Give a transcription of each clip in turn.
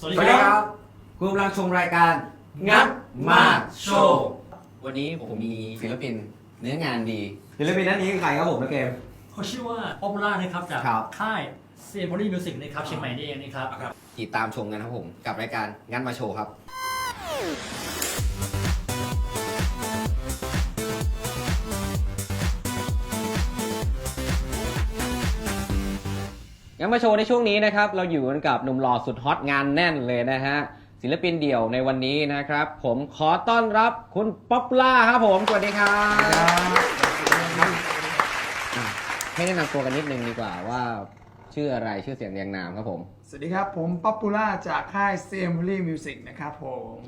สวัสดีสวัสคดีรับครับคุณกำลังชมรายการงัดมาโชว์วันนี้ผมมีศิลปินเนื้องานดีศิลปินท่านนี้คือใครครับผมนะเกมเขาชื่อว่า Popular นะครับจากครับ ค่ายเซ m o r y Music นะครับเชียงใหม่นี่เองนะครับ ติดตามชมกันครับผม กับรายการงานมาโชว์ครับ งั้นมาโชว์ในช่วงนี้นะครับ เราอยู่กันกับหนุ่มหล่อสุดฮอตงานแน่นเลยนะฮะ ศิลปินเดี่ยวในวันนี้นะครับ ผมขอต้อนรับคุณป๊อปล่าครับผม สวัสดีครับอะให้แนะนำตัวกันนิดนึงดีกว่าว่า ชื่ออะไรชื่อเสียงเรียงนามครับผม สวัสดีครับ ผมป๊อปปูล่าจากค่าย c m รีมิวสิกนะครับผม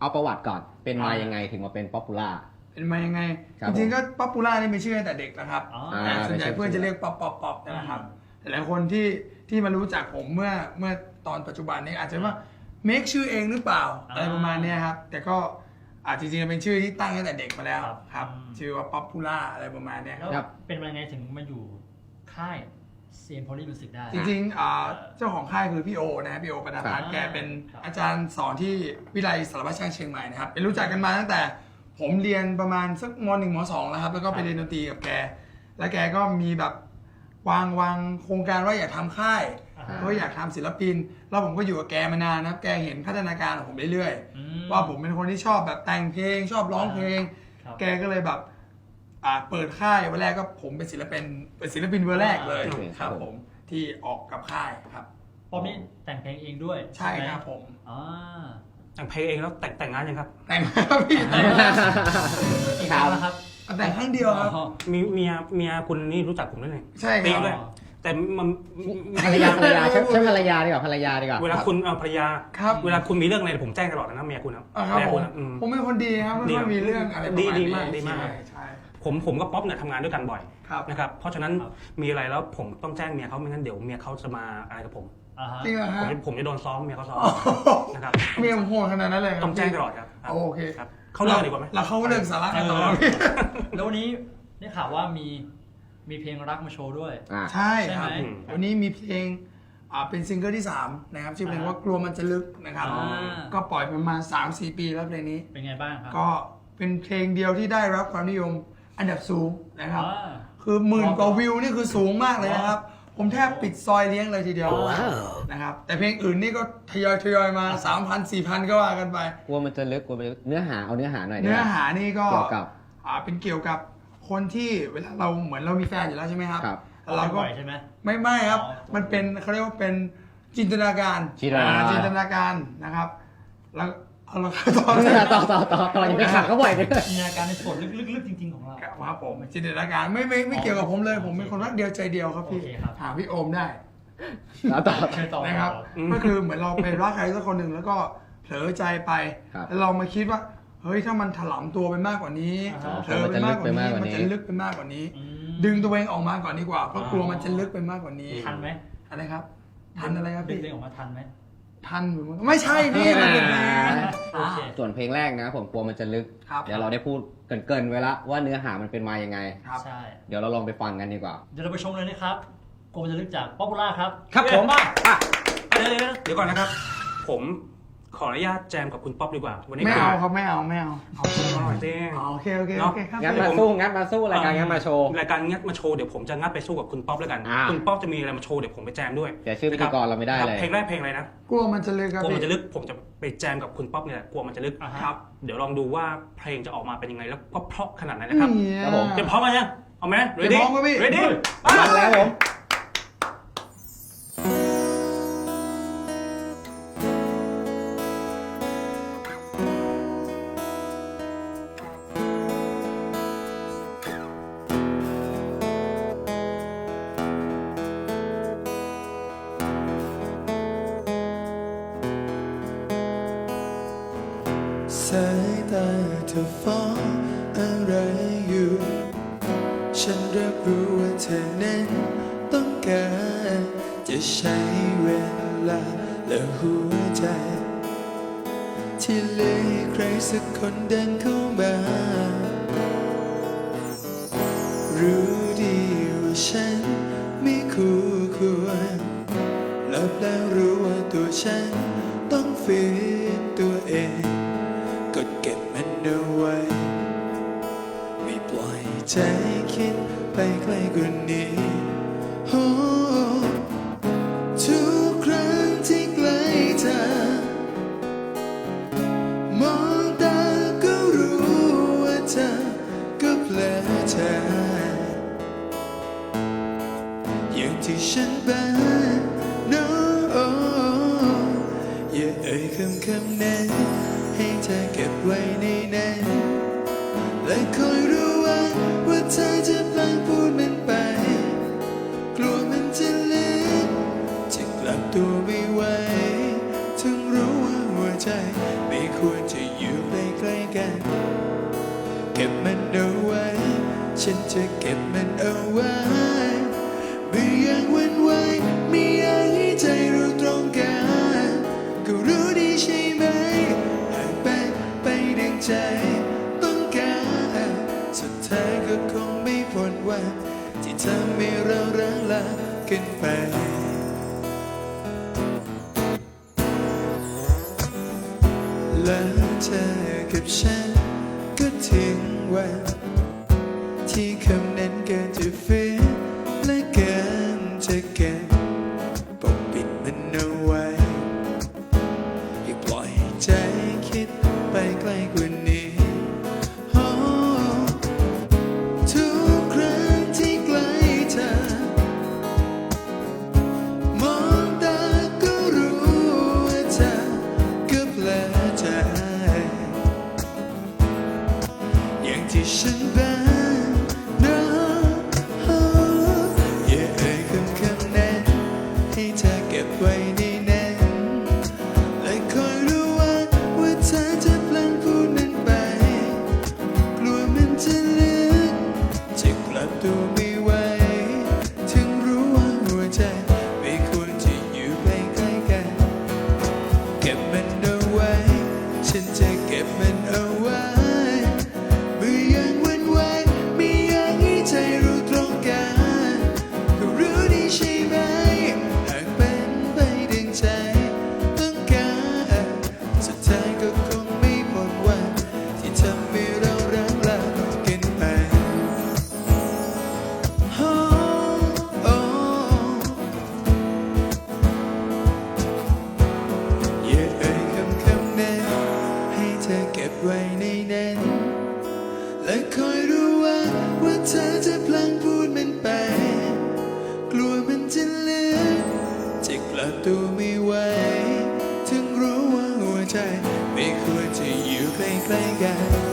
เอาประวัติก่อนเป็นมาอ่ายัยังไงถึงมาเป็นป๊อปปูล่าเป็นมายังไง ครับจริงๆก็ป๊อปปูล่านี่มีชื่อตั้งแต่เด็กนะครับอ๋ออ่าแต่ส่วนใหญ่ไม่ใช่เพื่อนจะเรียกป๊อปป๊อปป๊อปนะครับ หลายคนที่ที่มารู้จักผมเมื่อเมื่อตอนปัจจุบันนี้อาจจะว่าเมคชื่อเองหรือเปล่าอ่า อะไรประมาณเนี้ยครับ แต่ก็อาจจริงๆเป็นชื่อที่ตั้งตั้งแต่เด็กมาแล้วครับครับ อืม ชื่อว่าป๊อปปูล่าอะไรประมาณเนี้ยแล้วครับ เป็นมาไงถึงมาอยู่ค่ายเซ m o r y Music ได้ จริงๆอ่าเจ้าของค่ายคือพี่โอนะพี่โอปนพัฒน์ครับแกเป็นครับ อาจารย์สอนที่วิทยาลัยสารพัดช่างเชียงใหม่นะครับเป็นรู้จักกันมาตั้งแต่ผมเรียนประมาณสักมหนึ่งมสองแล้วครับ แล้วก็ไปเรียนดนตรีกับแก แล้วแกก็มีแบบ วางวางโครงการว่าอยากทำค่ายอ่าฮะเพราะอยากทำศิลปิน แล้วผมก็อยู่กับแกมานานนะครับ แกเห็นพัฒนาการของผมเรื่อยอืมๆว่าผมเป็นคนที่ชอบแบบแต่งเพลง ชอบร้องเพลง ครับแกก็เลยแบบอ่าเปิดค่ายวันแรกก็ผมเป็นศิลปินเป็นศิลปินเบอร์แรกเลยอ่า ครับครับผผมมที่ออกกับค่ายครับ ป๊อปนี่แต่งเพลงเองด้วยใช่ไหมครับผม อ่าแต่งเพลงเองแล้วแต่งแต่งงานยังครับ แต่งครับพี่แต่ง อีกครั้งนะครับ แต่งครั้งเดียวครับอ๋อมีเมียเมียคุณนี่รู้จักผมด้วยไงใช่คติ๊กรับด้วยแต่มันภรรยาภรรยาใช่ใช่ภรรยาดีกว่าภรรยาดีกว่า เวลาคุณเอาภรรยา ครับ เวลาคุณมีเรื่องอะไรผมแจ้งตลอดนะเมียคุณนะอ่าครับเมียผคุมณอะอืม ผมเป็นคนดีครับไม่ค่อยมีเรื่องอะไรประมาณดีดีนี้มากดีมาก ใช่ใช่ผมผมกับป๊อปเนี่ยทำงานด้วยกันบ่อยครับ นะครับ เพราะฉะนั้นมีอะไรแล้วผมต้องแจ้งเมียเขาไม่งั้นเดี๋ยวเมียเขาจะมาอะไรกับผม อ่าฮะจริงเหรอผฮะมจะผมจะโดนซ้อมเมียเขาซ้อมโอ้โหนะครับ เมียผมโหดขนาดนั้นเลยครับต้องแจ้งตลอดครับครับโอเค ครับ เขาเลิกดีกว่าไหมเราเข้าเรื่องสาระกันต่อเออพี่แล้ววันนี้ได้ข่าวว่ามีมีเพลงรักมาโชว์ด้วย อ่า ใช่ครับใช่ไหมวันนี้มีเพลงอ่าเป็นซิงเกิลที่3นะครับชื่อเพลงว่ากลัวมันจะลึกนะครับ อ่า ก็ปล่อยประมาณ3-4 ปีแล้วเพลงนี้ เป็นไงบ้างครับก็เป็นเพลงเดียวที่ได้รับความนิยมอันดับสูงนะครับ อ่า คือหมื่นกว่าวิวนี่คือสูงมากเลยนะครับ ผมแทบปิดซอยเลี้ยงเลยทีเดียวนะครับ แต่เพลงอื่นนี่ก็ทยอยทยอยมา 3,000 4,000 ก็ว่ากันไป กลัวมันจะลึกกลัวมันจะลึกเนื้อหาเอาเนื้อหาหน่อยดีเนื้กอว่า หานี่ก็เกี่ยวกับอ่าเป็นเกี่ยวกับคนที่เวลาเราเหมือนเรามีแฟนอยู่แล้วใช่ไหมครับ ครับแล้วเราก็บ่อยใช่ไหม ไม่ไม่ครับ อ๋อ มันเป็นเขาเรียกว่าเป็นจินตนาการจินตนาการ อ่จินตนาการนะครับ แล้ว เอาละครับต่อต่อต่อต่อต่อยังไม่ขัดเขาบ่อยเลยจินตนาการในส่วนลึกๆจริงๆของเรา ครับผมจินตนาการไม่ไม่ไม่เกี่ยวกับผมเลย ผมเป็นคนรักเดียวใจเดียวครับพี่โอเคครับหาพี่โอมได้ ต่อต่อ ใช่ต่อนะครับอืมก็คือเหมือนเราไปรักใครสักคนหนึ่งแล้วก็เผลอใจไป ครับแล้วเรามาคิดว่า เฮ้ยถ้ามันถลำตัวไปมากกว่านี้อ่าฮะเผลอไปมากกว่านี้มัมันนจะจะลึลึกกไปมากกว่านี้ อืม ดึงตัวเองออกมาก่อนดีกว่าเพราะกลัวมันจะลึกไปมากกว่านี้ทันไหมอะไรครับทันอะไรครับดึงพี่เพลงออกมาทันไหม ทันหรือไม่ไม่ใช่พี่มันเป็นเพลงโอเค ส่วนเพลงแรกนะผมกลัวมันจะลึก ครับ เดี๋ยวเราได้พูดเกรินๆไว้ละว่าเนื้อหามันเป็นมายังไง ครับ ใช่ เดี๋ยวเราลองไปฟังกันดีกว่า เดี๋ยวเราไปชมเลยนะครับโกมจะลึกจากป๊อปปูล่าครับครับผมมาเดี๋ยวเดี๋ยวเดี๋ยวเดี๋ยวก่อนนะครับ ผม ขออนุญาตแจมกับคุณป๊อปดีกว่า วันนี้ไม่เอาคือครับไม่เอาไม่เอาเอาคุณหน่อยเต้อ๋อโอเคโอเคเนาะโอเคครับ งัดพี่มาสู้งัดมาสู้รายการงัดมาโชว์ รายการงัดมาโชว์เดี๋ยวผมจะงัดไปสู้กับคุณป๊อปแล้วกัน อ่า คุณป๊อปจะมีอะไรมาโชว์เดี๋ยวผมไปแจมด้วยแต่ชื่อพิธีกรเราไม่ได้ครับเลย เพลงแรกเพลงอะไรนะกลัวมันจะลึกครับกลัวมันพี่จะลึกผมจะไปแจมกับคุณป๊อปเนี่ยกลัวมันจะลึกอ่าฮะครับ เดี๋ยวลองดูว่าเพลงจะออกมาเป็นยังไงแล้วก็เพราะขนาดไหนนะครับเนี่ย ครับผม เตรียมพร้อมมายังเอาไหม เตรียมพร้อมครับพี่ ready ฟังแล้วผม จะใช้เวลาและหัวใจ ที่เหลือใครสักคนเดินเข้ามา รู้ดีว่าฉันไม่คู่ควรหลับแล้วรู้ว่าตัวฉันต้องฝืนตัวเอง กดเก็บมันเอาไว้ ไม่ปล่อยใจคิดไปไกลกว่านี้ คำนั้นให้เธอเก็บไว้ในนั้นและคอยรู้ว่าว่าเธอจะพลังพูดมันไป กลัวมันจะลืมจะกลับตัวไม่ไหวถึงรู้ว่าหัวใจไม่ควรจะอยู่ใกล้ๆกัน เก็บมันเอาไว้ ฉันจะเก็บมันเอาไว้ แล้วเธอกับฉันก็ถึงวันที่คำนั้นเกิด ในนั้น และคอยรู้ว่าว่าเธอจะพลังพูดมันไป กลัวมันจะเลือนจะกลับตัวไม่ไหวถึงรู้ว่าหัวใจ ไม่ควรจะอยู่ใกล้ๆกัน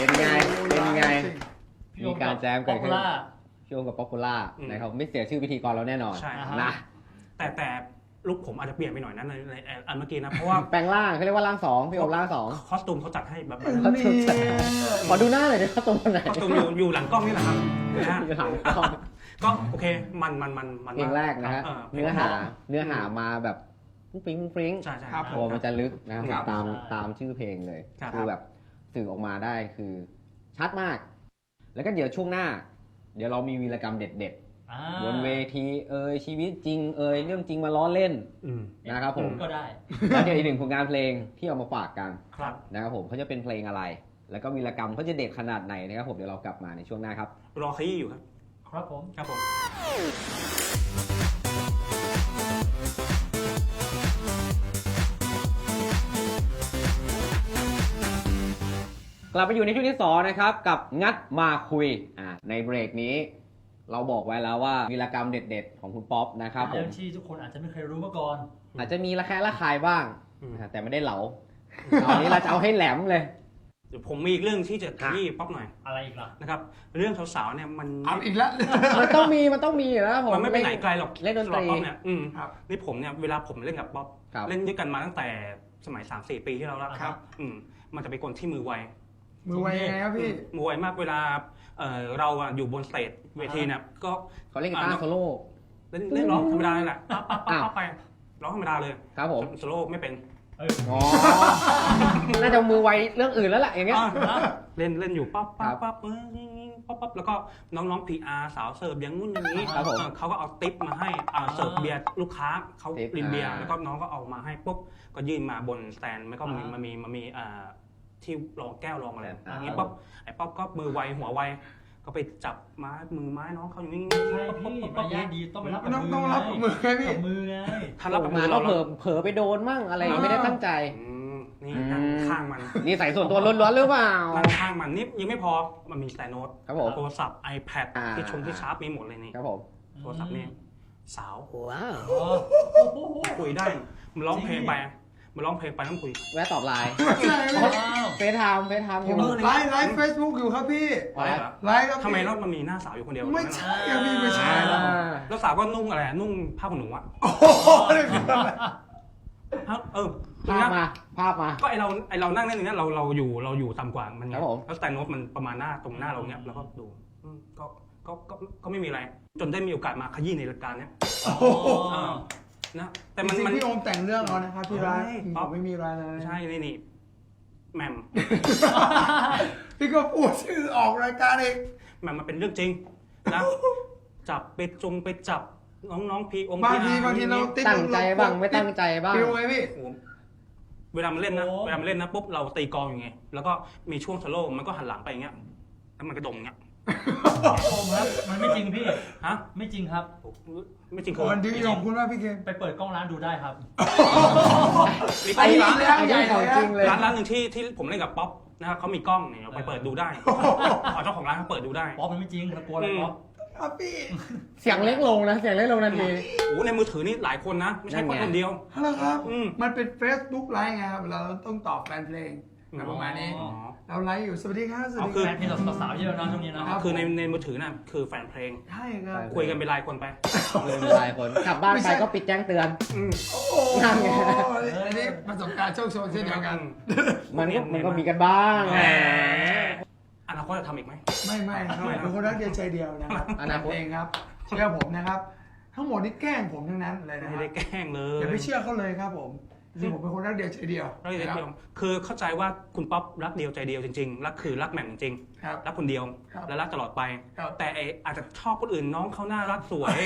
เป็นไง เป็นไงพี่โอมีการแจมเกิดขึ้นป๊อปปูล่าพี่โอมกับป๊อปปูล่าอืม นะครับไม่เสียชื่อพิธีกรเราแน่นอนใช่อ่าฮะนะ แต่แต่ลุกผมอาจจะเปลี่ยนไปหน่อยนะในในอันเมื่อกี้นะ เพราะว่าแปลงร่างเขาเรียกว่าร่างสองพี่โอมร่างสอง คอสตูมเขาจัดให้แบบเขาถูกจัดขอดูหน้าหน่อยดิเขาตรงไหนคอสตูมอยู่อยู่หลังกล้องนี่แหละครับนะฮะอยู่หลังกล้อง ก็โอเคมันมันมันมันเพลงแรกนะฮะเออเนื้อหา เนื้อหามาแบบฟุ้งฟิ้งฟุ้งฟิ้งใช่ใช่ ครับ โอ้มันจะลึกนะครับครับ ตามใช่ตามชื่อเพลงเลย ครับ คือแบบ สื่อออกมาได้คือชัดมาก แล้วก็เดี๋ยวช่วงหน้า เดี๋ยวเรามีวีรกรรมเด็ดอ่าๆบนเวทีเอ่ยชีวิตจริงเอ่ยเรื่องจริงมาล้อเล่นอืม นะครับผมก็ได้แล้วเดี๋ยวอีกหนึ่งผลงานเพลงที่เอามาฝากกันครับ นะครับผมเขาจะเป็นเพลงอะไร แล้วก็วีรกรรมเขาจะเด็ดขนาดไหนนะครับผมเดี๋ยวเรากลับมาในช่วงหน้าครับ รอขยี้อยู่ครับ ครับผม ครับผม กลับไปอยู่ในช่วงที่สองนะครับกับงัดมาคุยอ่าในเบรกนี้ เราบอกไว้แล้วว่าวีรกรรมเด็ดๆ ของคุณป๊อปนะครับผเรื่มองที่ทุกคนอาจจะไม่เคยรู้มาก่อน อาจจะมีระแคะระคายบ้างอืมนะฮะแต่ไม่ได้เหลาตอนนี้เราจะเอาให้แหลมเลย เดี๋ยวผมมีอีกเรื่องที่จะขยี้ป๊อปหน่อยอะไรอีกล่ะ นะครับ เรื่องสาวๆเนี่ยมันเอาอีกแล้ว มันต้องมีมันต้องมีอยู่แล้วผม มันไม่ไปไหนไกลหรอกเล่นดนตรีสำหบป๊อปเนี่ยอืมครับ นี่ผมเนี่ยเวลาผมเล่นกับป๊อปครับ เล่นด้วยกันมาตั้งแต่สมัย3 4ปีที่แล้วแล้วครับ อืมมันจะเป็นคนที่มือไว มือไวยังไงครับพี่มือไวมากเวลาเอ่อเราอะอยู่บนสเตจเวทีเนี่ยก็เขาเล่นกีตาร์โซโล่ เล่นเล่นร้องธรรมดาเลยแหละปั๊บปั๊บปั๊บอ้าวปั๊บไปร้องธรรมดาเลยครับผมโซโล่ไม่เป็นเอออ๋อ น่าจะมือไวเรื่องอื่นแล้วแหละอย่างเงี้ย อะเล่นเล่นอยู่ปั๊บครัปั๊บบปั๊บเออปั๊บปั๊บแล้วก็น้องๆ PR สาวเสิร์ฟอย่างงู้นอย่างนี้ครับผมเออเขาก็เอาติปมาให้อ่าเสิร์ฟเบียร์ลูกค้าเขาทิปรินเบียร์อ่า แล้วก็น้องก็เอามาให้ปุ๊บก็ยื่นมาบนสแตนแล้วก็มีอ่ามัมันมีมันมีอ่า ที่รองแก้วรองอะไรอ่า อย่างนี้ป๊อปไอ้ป๊อปก็มือไวหัวไวก็ไปจับไม้มือไม้น้องเขาอย่างนี้ ใช่พี่มารยาทดีต้องไปรับกับต้องมือต้องรับกับมือไงพี่ กับมือไง ถ้ารับกับมืมาอก็เราเผลอเผลอไปโดนมั่งอะไรไม่ได้ตั้งใจ อืมนี่นั่งข้างมัน นี่ใส่ส่วนตัวล้วนๆหรือเปล่า นั่งข้างมันนี่ยังไม่พอมันมีสแตนโนตครับผมโทรศัพท์ iPad อ่า ที่ชงที่ชาร์จมีหมดเลยนี่ครับผม โทรศัพท์นี่สาวว้าวอ๋อโอ้โห คุยได้มันร้องเพลงไป มันร้องเพลงไปต้องคุย แวะตอบไลน์ใช่พี่ว้าวเฟซไทม์เฟซไทม์ผอยู่มไลฟ์ไลฟ์เฟซบุ๊กอยู่ครับพี่อะไรเหรอ ไลฟ์ครับพี่ทำไมต้องมันมีหน้าสาวอยู่คนเดียวไม่ใช่ครับพี่ไม่ใช่อ่าแล้วสาวก็นุ่งอะไรอะนุ่งผ้าขนหนูอะโอ้โหเลยพี่ฮะเออภาพมาภาพมา ก็ไอเราไอเรานั่งเล่นอย่างเงี้ยเราเราอยู่เราอยู่ต่ำกว่ามันไงครับผม แล้วสแตนโนตมันประมาณหน้าตรงหน้าเราเนี้ยแล้วก็ดูอืมก็ก็ก็ก็ไม่มีอะไร จนได้มีโอกาสมาขยี้ในรายการเนี้ยอ๋อ นะแต่มันจริงมันๆพี่โอมแต่งเรื่องเอานะครับพี่ร้านเฮ้ยผมไม่มีรายเลยใช่นี่นี่แหมมพี่ก็พูดชื่อออกรายการเองแหมมมันเป็นเรื่องจริงนะจับไปจงไปจับน้องๆพีองบางทีพีบางทีเราติดตั้งใจบ้างไม่ตั้งใจบ้าง ฟิวไงพี่โอ้โหเวลามันเล่นนะเวลามันเล่นนะปุ๊บเราตีกลองอย่างไง แล้วก็มีช่วงสโลว์มันก็หันหลังไปอย่างเงี้ยแล้วมันกระดมอย่างเงี้ย โอมครับมันไม่จริงพี่ฮะไม่จริงครับโอ้โหไม่จริงวันที่ขอบคุณมากพี่เกมไปเปิดกล้องร้านดูได้ครับ มีอันนี้ร้านอันนี้ของจริงเลยร้านร้านหนึ่งที่ที่ผมเล่นกับป๊อปนะครับเขามีกล้องเนี่ยเราไปเปิดดูได้ขอเจ้าของร้านเขาเปิดดูได้ ป๊อปมันไม่จริงเรากลัวอะไรป๊อปครับพี่เสียงเล็กลงนะเสียงเล็กลงทันทีโอ้โหในมือถือนี่หลายคนนะ ไม่ใช่นั่นป๊อปไงคนเดียวฮัลโหลครับอืมมันเป็น Facebook ไลฟ์ไงครับเราต้องตอบแฟนเพลง แบบประมาณนี้ อ๋อ เราไลฟ์อยู่สวัสดีครับสวัสเอาดีคือ แฟนเพลงสาวๆเยอะนะช่วงนี้นะรับคือในในมือถือน่ะคือแฟนเพลง ใช่ครับ คุยกันเป็นรายคนไปเลยหลายคนกลับบ้านไม่ไปใช่ก็ปิดแจ้งเตือนอืมโอ้โหนั่นไง อันนี้ประสบการณ์โชคโชนเช่นเดียวกัน มันก็มันก็มีกันบ้าง แหแหมมอนาคตจะทำอีกไหม ไม่ไม่ครับไม่นะเป็นคนรักเดียวใจเดียวนะครับอนาคตเพลงครับ เชื่อผมนะครับ ทั้งหมดนี่แกล้งผมทั้งนั้นเลยนะคไม่รับได้แกล้งเลยอย่าไปเชื่อเขาเลยครับผม จริงๆผมเป็นคนรักเดียวใจเดียวรักเดียวนะคเดีรัยวบคือเข้าใจว่าคุณป๊อปรักเดียวใจเดียวจริงๆรักคือรักแหม่มจริงครับๆรักคนเดียวครับและรักตลอดไป ครับ แต่ไออาจจะชอบคนอื่นน้องเขาน่ารักสวย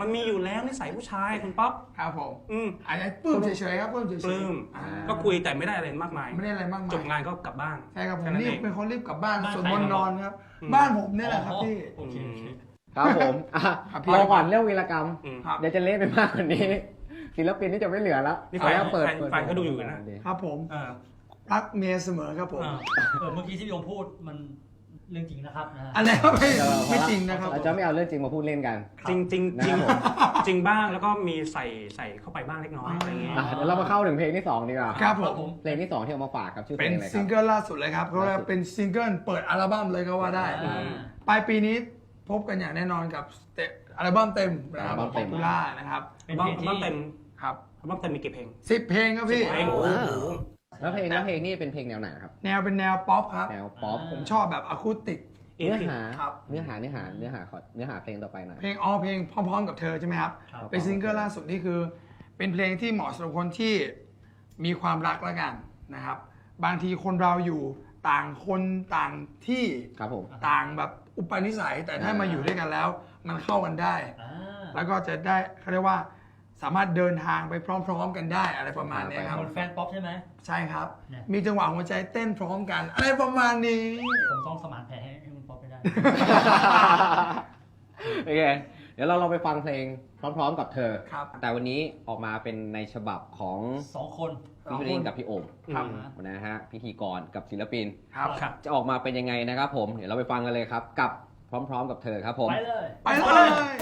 มันมีอยู่แล้วนิสัยผู้ชายคุณป๊อปครับผมอืมอันนี้ปลื้มเฉยๆครับปลื้มเฉยๆปลื้ม อ่าก็คุยแต่ไม่ได้อะไรมากมาย ไม่ได้อะไรมากมายจบงานก็กลับบ้าน ใช่ครับผมแค่นั้นรีบเอง เป็นคนรีบกลับบ้านบ้านส่วนใครบนครับ นอนครับ อืม บ้านผมนี่แหละครับพี่ โอเคโอเค ครับผมอะครับพี่รอก่อนเรื่องวีรกรรม อืม ครับ เดี๋ยวจะเละไปมากกว่านี้ ศิลปินนี่จะไม่เหลือแล้วนี่เอาแล้วแฟนเปิดแฟนเปิดแฟนก็ดูอยู่นะ ครับผมเออรักเมียเสมอครับผมเออเออเมื่อกี้ที่พี่โยมพูดมันเรื่องจริงนะครับนะฮะ อันนี้ไม่เดี๋ยวเราไม่จริงนะครับเราจะไม่เอาเรื่องจริงมาพูดเล่นกันจริงจริงจริงนะครับผมจริงบ้างแล้วก็มีใส่ใส่เข้าไปบ้างเล็กน้อยอะไรอย่างเงี้ย อะเดี๋ยวเรามาเข้าถึงเพลงที่สองดีกว่าครับผม เพลงที่สองที่เอามาฝากครับชื่อเพเป็ลนงอะไรคซิรังบเกิลล่าสุดเลยครับเขาเรียกว่าเป็นซิงเกิลเปิดอัลบั้มเลยก็ว่าได้ อ่า ปลายปีนี้พบกันอย่างแน่นอนกับเตอัลบั้มเต็มนะครับอัลบั้มเต็มป๊อปปูล่านะครับ เป็นบ้าเพงลงบ้างที่เต็ม ครับบ้างเต็มมีกี่เพลง สิบเพลงครับพี่เพลงโอ้โหแล้วเพลงแล้วเพลงนี่เป็นเพลงแนวไหนครับ แนวเป็นแนวป๊อปครับ แนวป๊อป ผมชอบแบบอะคูติกเอ็นเนื้อพีหา ครับ เนื้อหาเนื้อหาเนื้อหาขอเนื้อหาเพลงต่อไปหน่อย เพลงออเพลงพร้อมๆกับเธอใช่ไหมครับ ครับ เป็นซิงเกิลล่าสุดนี่คือ เป็นเพลงที่เหมาะสำหรับคนที่มีความรักแล้วกันนะครับ บางทีคนเราอยู่ต่างคนต่างที่ครับผม ต่างแบบอุปนิสัยแต่ถ้ามาอยู่ด้วยกันแล้ว มันเข้ากันได้ อ่า แล้วก็จะได้เขาเรียกว่า สามารถเดินทางไปพร้อม ๆ กันได้อะไรประมาณเนี้ยครับ คนแฟนป๊อปใช่ไหม ใช่ครับ เนี่ย มีจังหวะหัวใจเต้นพร้อมกัน อะไรประมาณนี้ ผมต้องสมานแผลให้ให้คุณป๊อปไปได้ โอเค เดี๋ยวเราลองไปฟังเพลงพร้อมๆกับเธอ ครับ แต่วันนี้ออกมาเป็นในฉบับของสองคนพี่เพลงกับพี่โอมครับ นะฮะพิธีกรกับศิลปิน ครับ ครับ จะออกมาเป็นยังไงนะครับผม เดี๋ยวเราไปฟังกันเลยครับ กับพร้อมๆกับเธอครับผม ไปเลย ไปเลย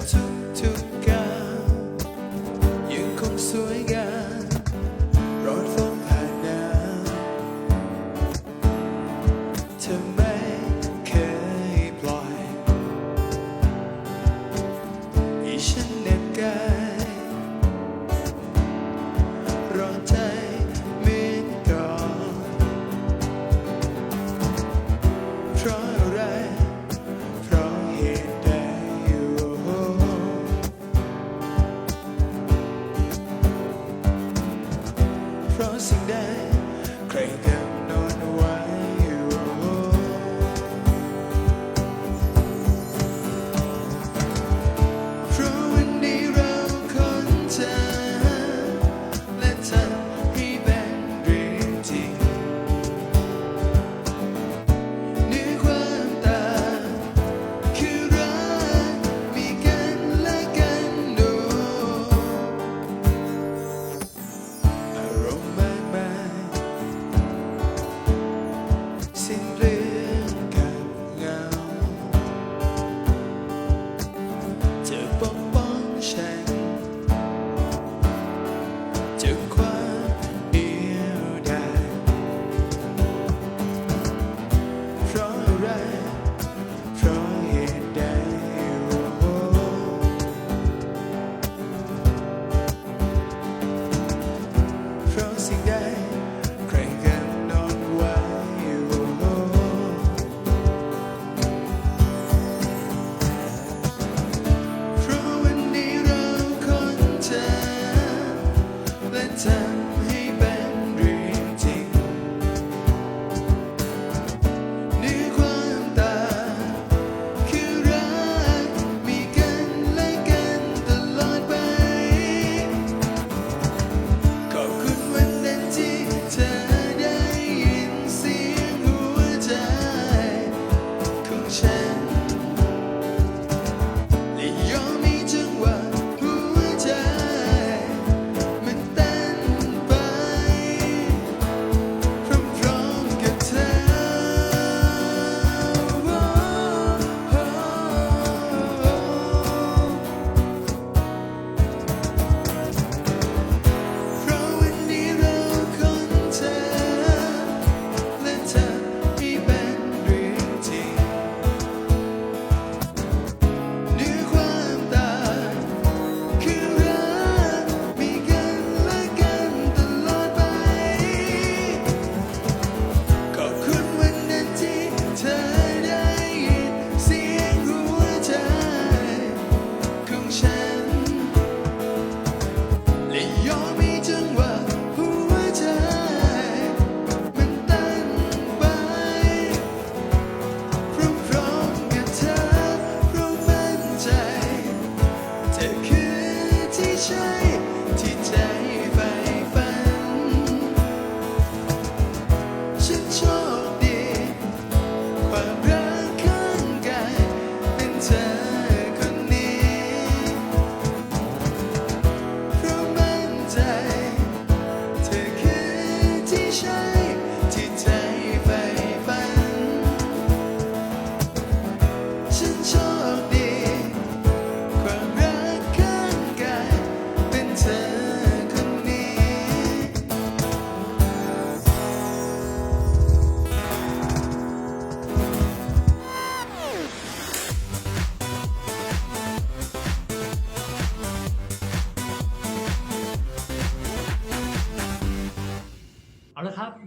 to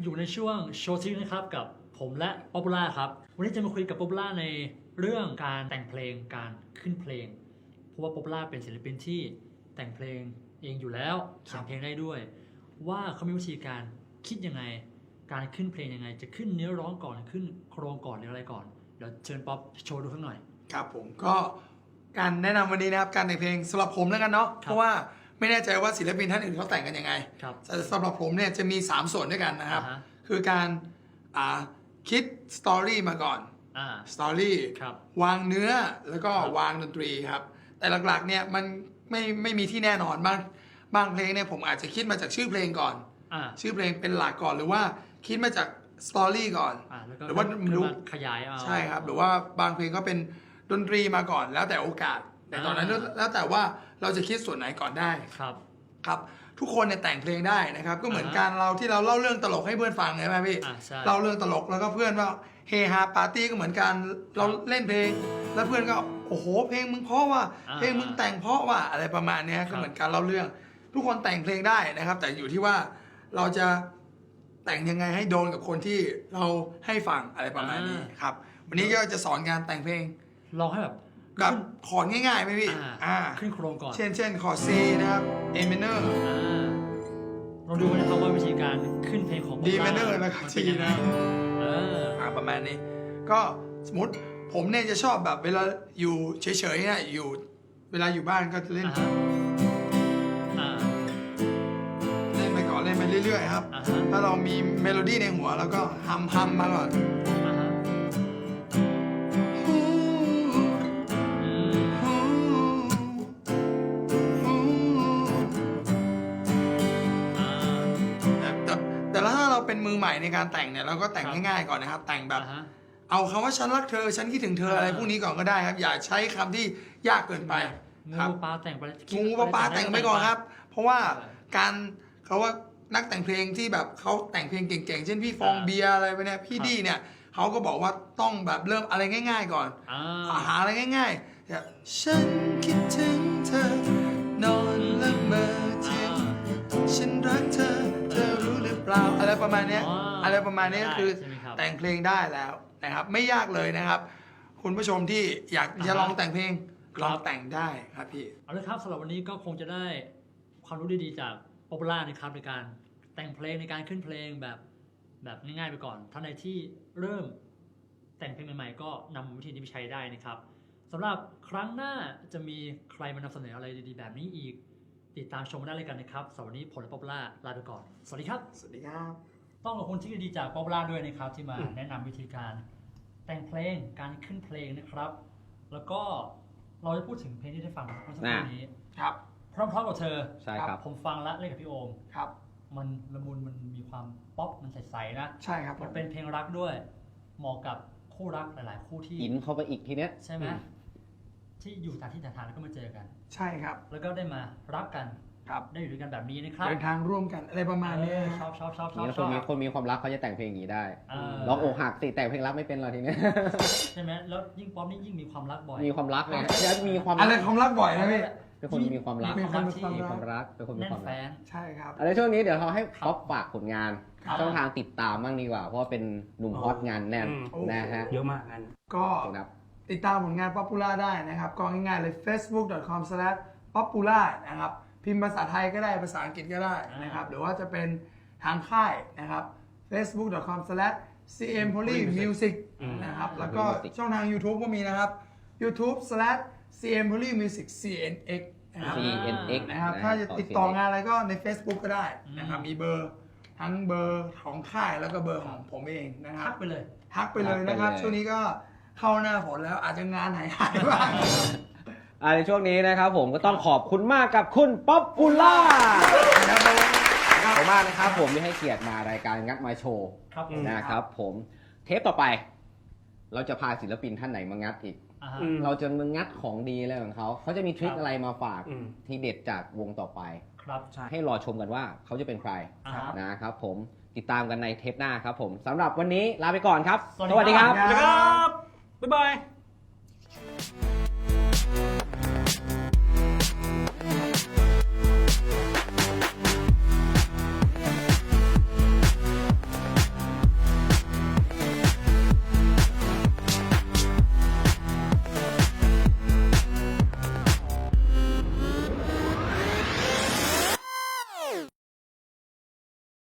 อยู่ในช่วงโชว์ทิปนะครับกับผมและป๊อปล่าครับ วันนี้จะมาคุยกับป๊อปล่าในเรื่องการแต่งเพลงการขึ้นเพลง เพราะว่าป๊อปล่าเป็นศิลปินที่แต่งเพลงเองอยู่แล้วเขียนเพลงได้ด้วย ว่าเขามีวิธีการคิดยังไง การขึ้นเพลงยังไง จะขึ้นเนื้อร้องก่อนขึ้นโครงก่อนหรืออะไรก่อน เดี๋ยวเชิญป๊อปโชว์ดูสักหน่อย ครับผมก็การแนะนำวันนี้นะครับการแต่งเพลงสำหรับผมแล้วกันเนาะเพราะว่า ไม่แน่ใจว่าศิลปินท่านอื่นเขาแต่งกันยังไงครับ แต่สำหรับผมเนี่ยจะมี 3 ส่วนด้วยกันนะครับ อ่าฮะ คือการอ่าคิดสตอรี่มาก่อน อ่า สตอรี่ครับวางเนื้อแล้วก็ครับวางดนตรีครับ แต่หลักๆเนี่ยมันไม่ไม่มีที่แน่นอนบางบางเพลงเนี่ยผมอาจจะคิดมาจากชื่อเพลงก่อน อ่าชื่อเพลงเป็นหลักก่อนหรือว่าคิดมาจากสตอรี่ก่อน อ่าแล้วก็หรือว่า ขึ้นรู้มาขยายเอา ใช่ครับ หรือว่าบางเพลงก็เป็นดนตรีมาก่อนแล้วแต่โอกาส แต่ตอนนั้นอ่าแล้วแต่ว่าเราจะคิดส่วนไหนก่อนได้ครับ ครับ ทุกคนเนี่ยแต่งเพลงได้นะครับ ก็เหมือนอ่าฮะการเราที่เราเล่าเรื่องตลกให้เพื่อนฟังใช่ไหมพี่อ่าใช่เล่าเรื่องตลกแล้วก็เพื่อนว่าเฮฮาปาร์ตี้ก็เหมือนกันเราเล่นเพลง แล้วเพื่อนก็โอ้โห เพลงมึงเพราะว่าอ่าเพลงมึงแต่งเพราะว่าอะไรประมาณเนี้ยครัก็บเหมือนการเล่าเรื่อง ทุกคนแต่งเพลงได้นะครับ แต่อยู่ที่ว่าเราจะแต่งยังไงให้โดนกับคนที่เราให้ฟังอะไรประมาณนี้ครับ วันนี้ก็จะสอนการแต่งเพลงลองให้แบบ แบบขึ้นคอร์ดง่ายๆไหมพี่อ่า อ่าขึ้นโครงก่อนเช่นเช่นคอร์ด C นะครับ A minor อ่าเราดูกันนะครับว่าวิธีการขึ้นเพลงของ D Popular minor แล้วก็มัน G เป็นยังไงนะ เออ อ่าประมาณนี้ก็สมมติผมเนี่ยจะชอบแบบเวลาอยู่เฉยๆเนี่ยอยู่เวลาอยู่บ้านก็จะเล่นอ่าฮะอ่าเล่นไปก่อนเล่นไปเรื่อยๆครับ อ่าฮะถ้าเรามีเมโลดี้ในหัวแล้วก็ฮัมฮัมมาก่อน อใหม่ในการแต่งเนี่ยเราก็แต่งครับง่ายๆก่อนนะครับ แต่งแบบ อ่าฮะ เอาคำว่าฉันรักเธอ ฉันคิดถึงเธออะไรอ่า พวกนี้ก่อนก็ได้ครับ อย่าใช้คำที่ยากเกินไปงูครับปลาแต่งไปงูปลาปลาแต่งไปก่อนครับ เพราะว่าเออการเขาว่านักแต่งเพลงที่แบบเขาแต่งเพลงเก่งๆ เช่นพี่ฟองอ่าเบียร์อะไรไปเนี่ยพี่ครับดีเนี่ยเขาก็บอกว่าต้องแบบเริ่มอะไรง่าย ๆ ก่อน อ่าอาหาอะไรง่ายๆแบบฉันคิดถึงเธอ นอนละเมอถึงฉันรักเธอ เธอรู้ หรือเปล่าอะไรประมาณเนี้ยอ๋อออะไรประมาณเนี้ยได้คือใช่ไหมครับแต่งเพลงได้แล้วนะครับ ไม่ยากเลยนะครับ คุณผู้ชมที่อยากจะอ่าฮะลองแต่งเพลงครับ ลองแต่งได้ครับพี่ เอาละครับสำหรับวันนี้ก็คงจะได้ความรู้ดีๆจากป๊อปปูล่านะครับในการแต่งเพลงในการขึ้นเพลงแบบแบบง่ายๆไปก่อนท่านใดที่เริ่มแต่งเพลงใหม่ๆ ก็นำวิธีนี้ไปใช้ได้นะครับสำหรับครั้งหน้าจะมีใครมานำเสนออะไรดีๆ แบบนี้อีก ติดตามชมได้เลยกันนะครับสำหรับวันนี้ผมและป๊อปปูล่าลาไปก่อน สวัสดีครับ สวัสดีครับ ต้องขอบคุณที่ดีๆจากป๊อปปูล่าด้วยนะครับ ที่มาแนะนำวิธีการ แต่งเพลงการขึ้นเพลงนะครับ แล้วก็เราจะพูดถึงเพลงที่ได้ฟังเมื่อสักครู่นี้ครับพร้อมๆกับเธอใช่ครับผมฟังแล้วเล่นกับพี่โอมครับ มันละมุนมันมีความป๊อปมันใสๆนะใช่ครับผมันมเป็นเพลงรักด้วยเหมาะกับคู่รักหลาย ๆ คู่ที่อินเข้าไปอีกทีเนี้ยใช่ไหมอืม ที่อยู่ต่างที่ต่างทางแล้วก็มาเจอกัน ใช่ครับ แล้วก็ได้มารักกันครับได้อยู่ด้วยกันแบบนี้นะครับเดินทางร่วมกันอะไรประมาณนี้เออนะชอบชอบชอบชอบนี่ชคอนบมีคนมีความรักเขาจะแต่งเพลงอย่างนี้ได้เออลองอกหักสิแต่งเพลงรักไม่เป็นหรอทีเนี้ย ใช่ไหมแล้วยิ่งป๊อปนี่ยิ่งมีความรักบ่อย มีความรักเลยแล้วมีความอะไรรักความรักบ่อยนะพี่ เป็นคนมีความรักมีความรักที่มีความรักเป็นคนมีแน่นความแฟรักนใช่ครับอะไรช่วงนี้เดี๋ยวเราให้ป๊อปฝากผลงาน ครับ ช่องทางติดตามบ้างดีกว่า เพราะว่าเป็นหนุ่มฮอตงานแน่นอืม นะฮะเยอะมากงั้น ก็ ครับ ติดตามผลงาน Popular ได้นะครับ ก็ง่ายๆเลย facebook.com/popular นะครับ พิมพ์ภาษาไทยก็ได้ภาษาอังกฤษก็ได้นะครับ หรือว่าจะเป็นทางค่ายนะครับ facebook.com/cmpolymusic อืมนะครับ แล้วก็ Music ช่องทาง YouTube ก็มีนะครับ youtube/cmpolymusic cnx นะครับ CNX นะครับนะถ้าจะติดต่อ CNX งานอะไรก็ใน Facebook ก็ได้นะครับ มีเบอร์ทั้งเบอร์ของค่ายแล้วก็เบอร์ของผมเองนะครัทับกไปเลยทักไปเลยนะครับทักไปเลยช่วงนี้ก็ เข้าหน้าฝนแล้วอาจจะงานหายหายบ้าง อ่าในช่วงนี้นะครับผมก็ต้องขอบคุณมากกับคุณป๊อปปูล่าครับผมขอบคุณมากนะครับผมที่ให้เกียรติมารายการงัดมาโชว์ครับผมนะครับผมเทปต่อไป เราจะพาศิลปินท่านไหนมางัดอีก อ่าฮะ อืม เราจะมางัดของดีอะไรของเขาเขาจะมีทริคครับ อะไรมาฝากอืม ที่เด็ดจากวงต่อไป ครับใช่ ให้รอชมกันว่าเขาจะเป็นใครอ่าฮะ นะครับผมติดตามกันในเทปหน้าครับผมสำหรับวันนี้ลาไปก่อนครับ สวัสดีครับสวัสดีครับ บ๊ายบาย